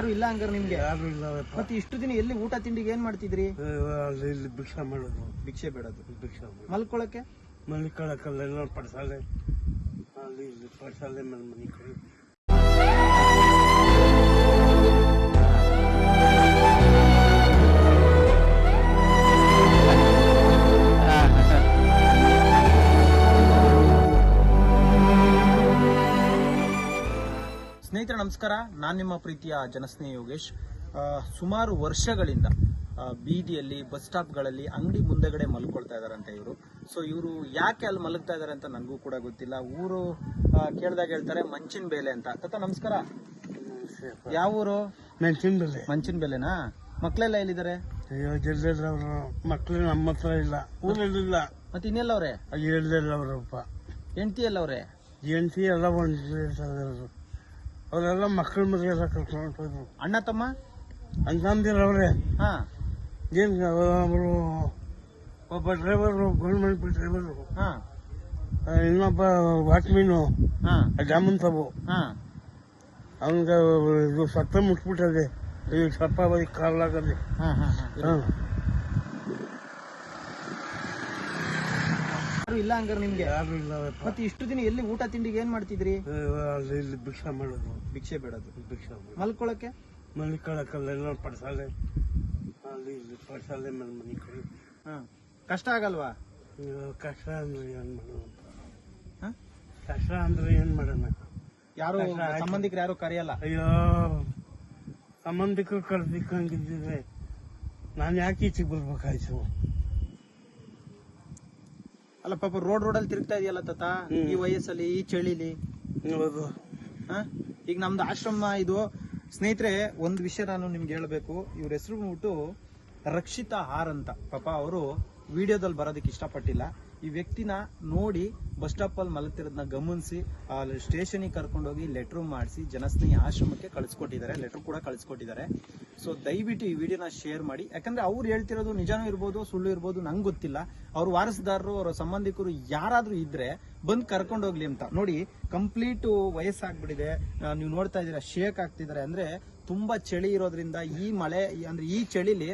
ಯಾರು ಇಲ್ಲ ಹಂಗಾರ ನಿಮ್ಗೆ? ಯಾರು ಇಲ್ಲವಪ್ಪ. ಮತ್ತೆ ಇಷ್ಟು ದಿನ ಎಲ್ಲಿ ಊಟ ತಿಂಡಿಗೆ ಏನ್ ಮಾಡ್ತಿದ್ರಿ? ಅಲ್ಲಿ ಇಲ್ಲಿ ಭಿಕ್ಷಾ ಮಾಡೋದು. ಭಿಕ್ಷೆ ಬೇಡದು. ಭಿಕ್ಷೆ ಮಾಡೋದು. ಮಲ್ಕೊಳಕ್ಕೆ? ಪಡಸಾಲೆ ಪಡಸಾಲೆ ಅಲ್ಲಿ ಇಲ್ಲಿ ಪಡ್ಸಾಲೆ ಮೇಲೆ ಮನೆ ಕಡೆ. ನಮಸ್ಕಾರ. ನಾನು ನಿಮ್ಮ ಪ್ರೀತಿಯ ಜನಸ್ನೇಹಿ ಯೋಗೇಶ್. ಸುಮಾರು ವರ್ಷಗಳಿಂದ ಬೀದಿಯಲ್ಲಿ ಬಸ್ ಸ್ಟಾಪ್ಗಳಲ್ಲಿ ಅಂಗಡಿ ಮುಂದೆಗಡೆ ಮಲ್ಕೊಳ್ತಾ ಇದಾರಂತೆ ಇವರು. ಸೊ ಇವರು ಯಾಕೆ ಅಲ್ಲಿ ಮಲಗ್ತಾ ಇದಾರೆ ಅಂತ ನನಗೂ ಕೂಡ ಗೊತ್ತಿಲ್ಲ. ಊರು ಕೇಳಿದಾಗ ಹೇಳ್ತಾರೆ ಮಂಚಿನ ಬೇಲೆ ಅಂತ. ತತ್ತ ನಮಸ್ಕಾರ. ಯಾವ ಊರು? ಮಂಚಿನ ಬೆಲೆ. ಮಂಚಿನ ಬೇಲೆನಾ? ಮಕ್ಕಳೆಲ್ಲ ಎಲ್ಲಿದ್ದಾರೆ? ಅಯ್ಯೋ ಗೆಲ್ಲೆಲ್ಲ ಅವರು ಮಕ್ಕಳು ನಮ್ಮ ಹತ್ರ ಇಲ್ಲ. ಊರಲ್ಲಿಲ್ಲ ಮತ್ತೆ ಇನ್ನೆಲ್ಲವ್ರೆ? ಅವರಪ್ಪ. ಹೆಂಡತಿ ಎಲ್ಲವ್ರೆ? ಹೆಂಡತಿ ಎಲ್ಲ ಒಂದು ಅವರೆಲ್ಲ ಮಕ್ಕಳ ಮದುವೆ ಎಲ್ಲ ಕರ್ಕೊಂಡು ಹೋದ್ರು ಅಣ್ಣ ತಮ್ಮ? ಅಂತಂದಿರವ್ರೆ ಹಾ. ಏನು ಅವರು ಒಬ್ಬ ಡ್ರೈವರು ಗೌರ್ಮೆಂಟ್ ಡ್ರೈವರು ಹಾ. ಇನ್ನೊಬ್ಬ ವಾಚ್ಮೀನು ಹಾ. ಜಾಮೂನ್ ಸಾಬು. ಹಾ. ಅವನಿಗೆ ಇದು ಸತ್ತ ಮುಟ್ಬಿಟ್ಟದೆ ಈ ಸಪ್ಪ ಬೈ ಕಾಲಾಗದೆ ಹಾ ಹಾ. ಹಾ ಹಾಂ ಯಾರು ಇಲ್ಲ ಹಂಗಾರೆ ನಿಮ್ಗೆ? ಯಾರು ಇಲ್ಲವಪ್ಪ ಮತ್ತೆ ಇಷ್ಟು ದಿನ ಎಲ್ಲಿ ಊಟ ತಿಂಡಿಗೆ ಏನ್ ಮಾಡ್ತಿದ್ರಿ? ಅಲ್ಲಿ ಇಲ್ಲಿ ಭಿಕ್ಷಾ ಮಾಡೋದು. ಭಿಕ್ಷೆ ಬೇಡದು. ಭಿಕ್ಷಾ ಮಾಡೋದು. ಮಲ್ಕೊಳಕ್ಕೆ? ಮಲ್ಕೊಳಕ್ಕಲ್ಲ ಪಡ್ಸಾಲೆ. ಅಲ್ಲಿ ಇಲ್ಲಿ ಪಡ್ಸಾಲೆ ಮೇಲೆ ಮನೆ ಕಡೆ. ಹಾ. ಕಷ್ಟ ಆಗಲ್ವಾ? ಇವಾಗ ಕಷ್ಟ ಅಂದ್ರೆ ಏನ್ ಮಾಡೋಣ ಹಾ? ಕಷ್ಟ ಅಂದ್ರೆ ಏನ್ ಮಾಡೋಣ? ಯಾರು ಸಂಬಂಧಿಕರು ಯಾರು ಕರೆಯಲ್ಲ? ಅಯ್ಯೋ ಸಂಬಂಧಿಕರು ಕರ್ದಿಕ್ಕಂಗಿದ್ದಿದ್ರೆ ನಾನು ಯಾಕೆ ಈಚೆಗೆ ಬರ್ಬೇಕಾಯ್ತು? ಅಲ್ಲ ಪಾಪ ರೋಡ್ ರೋಡಲ್ಲಿ ತಿರುಗ್ತಾ ಇದೆಯಲ್ಲ ತಾತ? ಈ ವಯಸ್ಸಲ್ಲಿ ಈ ಚಳಿಲಿ? ಈಗ ನಮ್ದು ಆಶ್ರಮ ಇದು. ಸ್ನೇಹಿತರೆ ಒಂದ್ ವಿಷಯ ನಾನು ನಿಮ್ಗೆ ಹೇಳ್ಬೇಕು. ಇವ್ರ ಹೆಸರು ಬಿಟ್ಟು ರಕ್ಷಿತಾ ಆರ್ ಅಂತ. ಪಾಪ ಅವರು ವಿಡಿಯೋದಲ್ಲಿ ಬರೋದಕ್ಕೆ ಇಷ್ಟಪಟ್ಟಿಲ್ಲ. ಈ ವ್ಯಕ್ತಿನ ನೋಡಿ ಬಸ್ ಸ್ಟಾಪ್ ಅಲ್ಲಿ ಮಲಗ್ತಿರೋದನ್ನ ಗಮನಿಸಿ ಅಲ್ಲಿ ಸ್ಟೇಷನಿಗೆ ಕರ್ಕೊಂಡೋಗಿ ಲೆಟರ್ ಮಾಡಿಸಿ ಜನಸ್ನೇಹಿ ಆಶ್ರಮಕ್ಕೆ ಕಳಿಸ್ಕೊಟ್ಟಿದ್ದಾರೆ. ಲೆಟರ್ ಕೂಡ ಕಳಿಸ್ಕೊಟ್ಟಿದ್ದಾರೆ. ಸೊ ದಯವಿಟ್ಟು ಈ ವಿಡಿಯೋನ ಶೇರ್ ಮಾಡಿ. ಯಾಕಂದ್ರೆ ಅವ್ರು ಹೇಳ್ತಿರೋದು ನಿಜಾನೂ ಇರ್ಬೋದು ಸುಳ್ಳು ಇರ್ಬೋದು ನಂಗೆ ಗೊತ್ತಿಲ್ಲ. ಅವ್ರ ವಾರಸದಾರರು ಅವರ ಸಂಬಂಧಿಕರು ಯಾರಾದ್ರೂ ಇದ್ರೆ ಬಂದು ಕರ್ಕೊಂಡು ಹೋಗ್ಲಿ ಅಂತ. ನೋಡಿ ಕಂಪ್ಲೀಟ್ ವಯಸ್ಸಾಗ್ಬಿಟ್ಟಿದೆ. ನೀವು ನೋಡ್ತಾ ಇದ್ದೀರಾ ಶೇಕ್ ಆಗ್ತಿದ್ದಾರೆ ಅಂದ್ರೆ ತುಂಬಾ ಚಳಿ ಇರೋದ್ರಿಂದ ಈ ಮಳೆ ಅಂದ್ರೆ ಈ ಚಳಿಲಿ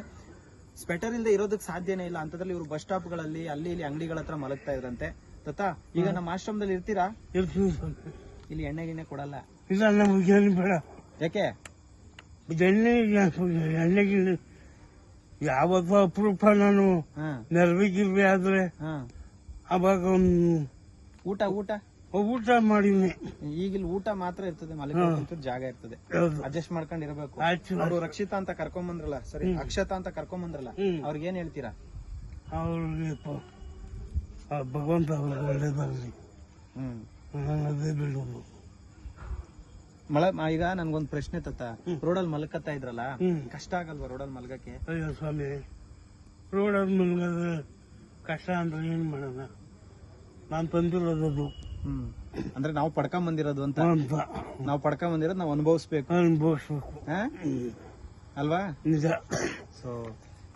ಸ್ವೆಟರ್ ಇಂದ ಇರೋದಕ್ಕೆ ಸಾಧ್ಯನೇ ಇಲ್ಲ. ಅಂತದ್ರಲ್ಲಿ ಇವರು ಬಸ್ ಸ್ಟಾಪ್ಗಳಲ್ಲಿ ಅಲ್ಲಿ ಇಲ್ಲಿ ಅಂಗಡಿಗಳ ಹತ್ರ ಮಲಗ್ತಾ ಇದ್ರಂತೆ. ತತ್ತಾ ಈಗ ನಮ್ಮ ಆಶ್ರಮದಲ್ಲಿ ಇರ್ತೀರಾ. ಇಲ್ಲಿ ಎಣ್ಣೆ ಗಿಣ್ಣೆ ಕೊಡಲ್ಲ. ಯಾಕೆ? ಎಣ್ಣೆ ಎಣ್ಣೆಗಿಣ್ಣೆ ಯಾವತ್ತೂ ಅಪರೂಪ ನಾನು ಹಾ. ನೆರವಿಗಿರ್ವಿ ಆದ್ರೆ ಅವಾಗ ಊಟ ಊಟ? ಊಟ ಮಾಡಿದ್ವಿ. ಈಗಿಲ್ ಊಟ ಮಾತ್ರ ಇರ್ತದೆ ಮಲಗಿ ಜಾಗ ಇರ್ತದೆ. ಅಡ್ಜಸ್ಟ್ ಮಾಡ್ಕೊಂಡು ಇರಬೇಕು ಅವರು ರಕ್ಷಿತಾ ಅಂತ ಕರ್ಕೊಂಡ್ ಬಂದ್ರಲ್ಲ ಸರಿ ಅಕ್ಷತ ಅಂತ ಕರ್ಕೊಂಡ್ ಬಂದ್ರಲ್ಲ. ಅವ್ರಿಗೆ ಏನ್ ಹೇಳ್ತೀರಾ? ಅವ್ರಿಗೆ ಭಗವಂತ ಒಳ್ಳೇದಾಗ್ಲಿ. ಹ್ಮ್. ಅದೇ ಬಿಡೋದು ಮಳೆ ಈಗ ನನ್ಗೊಂದ್ ಪ್ರಶ್ನೆ ತತ್ತ. ರೋಡಲ್ಲಿ ಮಲ್ಕತ್ತಾ ಇದ್ರಲ್ಲ. ಕಷ್ಟ ಆಗಲ್ವಾ ರೋಡಲ್ಲಿ ಮಲ್ಗಕ್ಕೆ? ಅಯ್ಯೋ ಸ್ವಾಮಿ ರೋಡಲ್ಲಿ ಮಲಗೋದು ಕಷ್ಟ ಅಂದ್ರೆ ಏನ್ ಮಾಡೋಣ? ನಾನು ತಂದಿರೋದು ಹ್ಮ್. ಅಂದ್ರೆ ನಾವು ಪಡ್ಕೊಂಡ್ ಬಂದಿರೋದು ಅಂತ? ಅಂತ. ನಾವು ಪಡ್ಕೊಂಡ್ ಬಂದಿರೋದು ನಾವು ಅನುಭವಿಸ್ಬೇಕು. ಅನುಭವಿಸ್ಬೇಕು? ಅಲ್ವಾ? ನಿಜ. ಸೊ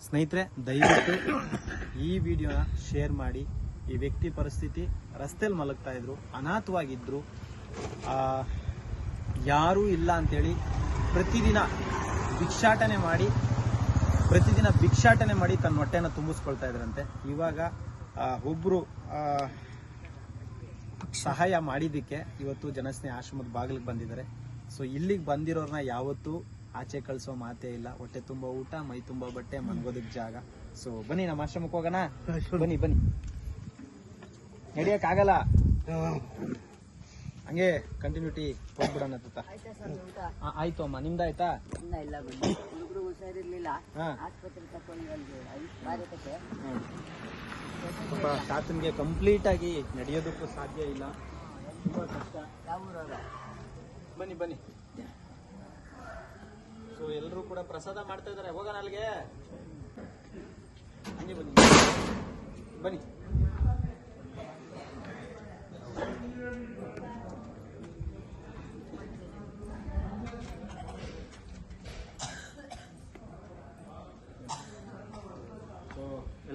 ಸ್ನೇಹಿತರೆ ದಯವಿಟ್ಟು ಈ ವಿಡಿಯೋನ ಶೇರ್ ಮಾಡಿ. ಈ ವ್ಯಕ್ತಿ ಪರಿಸ್ಥಿತಿ ರಸ್ತೆಯಲ್ಲಿ ಮಲಗ್ತಾ ಇದ್ರು ಅನಾಥವಾಗಿದ್ರು ಆ, ಯಾರೂ ಇಲ್ಲ ಅಂತೇಳಿ ಪ್ರತಿದಿನ ಭಿಕ್ಷಾಟನೆ ಮಾಡಿ ಪ್ರತಿದಿನ ಭಿಕ್ಷಾಟನೆ ಮಾಡಿ ತನ್ನ ಹೊಟ್ಟೆನ ತುಂಬಿಸ್ಕೊಳ್ತಾ ಇದ್ರಂತೆ. ಇವಾಗ ಒಬ್ಬರು ಒಬ್ರು ಸಹಾಯ ಮಾಡಿದ್ದಕ್ಕೆ ಇವತ್ತು ಜನಸ್ನೇಹ ಆಶ್ರಮದ ಬಾಗಿಲಿಗೆ ಬಂದಿದ್ದಾರೆ. ಸೊ ಇಲ್ಲಿಗೆ ಬಂದಿರೋರ್ನ ಯಾವತ್ತೂ ಆಚೆ ಕಳಿಸೋ ಮಾತೇ ಇಲ್ಲ. ಹೊಟ್ಟೆ ತುಂಬ ಊಟ ಮೈ ತುಂಬ ಬಟ್ಟೆ ಮನ್ಗೋದಕ್ ಜಾಗ. ಸೊ ಬನ್ನಿ ನಮ್ಮ ಆಶ್ರಮಕ್ಕೆ ಹೋಗೋಣ? ಬನ್ನಿ ಬನ್ನಿ. ನಡಿಯಕ್ ಆಗಲ್ಲ. ಹಂಗೆ ಕಂಟಿನ್ಯೂಟಿ ಹೋಗ್ಬಿಡೋಣ ತಾತ ಆ, ಆಯ್ತು ಅಮ್ಮ ನಿಮ್ದಾಯ್ತಾ ಇನ್ನ ಇಲ್ಲ ಬಿಡಿ. ಹುಡುಗರು ಹುಷಾರಿರ್ಲಿಲ್ಲ. ಹಾ. ಆಸ್ಪತ್ರೆ ತಕೊಂಡು ಪಾಪ ತಾತನ್ಗೆ ಕಂಪ್ಲೀಟ್ ಆಗಿ ನಡೆಯೋದಕ್ಕೂ ಸಾಧ್ಯ ಇಲ್ಲ. ತುಂಬಾ ಕಷ್ಟ. ಯಾವ ಊರವ್ರ ಬನ್ನಿ ಬನ್ನಿ. ಸೊ ಎಲ್ಲರೂ ಕೂಡ ಪ್ರಸಾದ ಮಾಡ್ತಾ ಇದಾರೆ. ಹೋಗೋಣ ಅಲ್ಲಿಗೆ. ಹಂಗೆ ಬನ್ನಿ. ಬನ್ನಿ.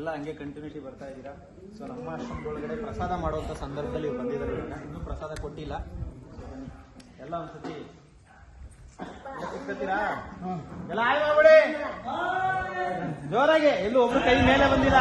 ಎಲ್ಲ ಹಂಗೆ ಕಂಟಿನ್ಯೂಟಿ ಬರ್ತಾ ಇದ್ದೀರಾ? ಸೊ ನಮ್ಮ ಆಶ್ರಮದೊಳಗಡೆ ಪ್ರಸಾದ ಮಾಡುವಂಥ ಸಂದರ್ಭದಲ್ಲಿ ಇವ್ರು ಬಂದಿದ್ದಾರೆ. ಇನ್ನೂ ಪ್ರಸಾದ ಕೊಟ್ಟಿಲ್ಲ. ಎಲ್ಲ ಒಂದ್ಸತಿ ಸಿಗ್ತೀರಾ ಎಲ್ಲ ಆಯ್ ಮಾಡ್ಬಿಡಿ ಎಲ್ಲೂ ಒಬ್ರು ಕೈ ಮೇಲೆ ಬಂದಿಲ್ಲ.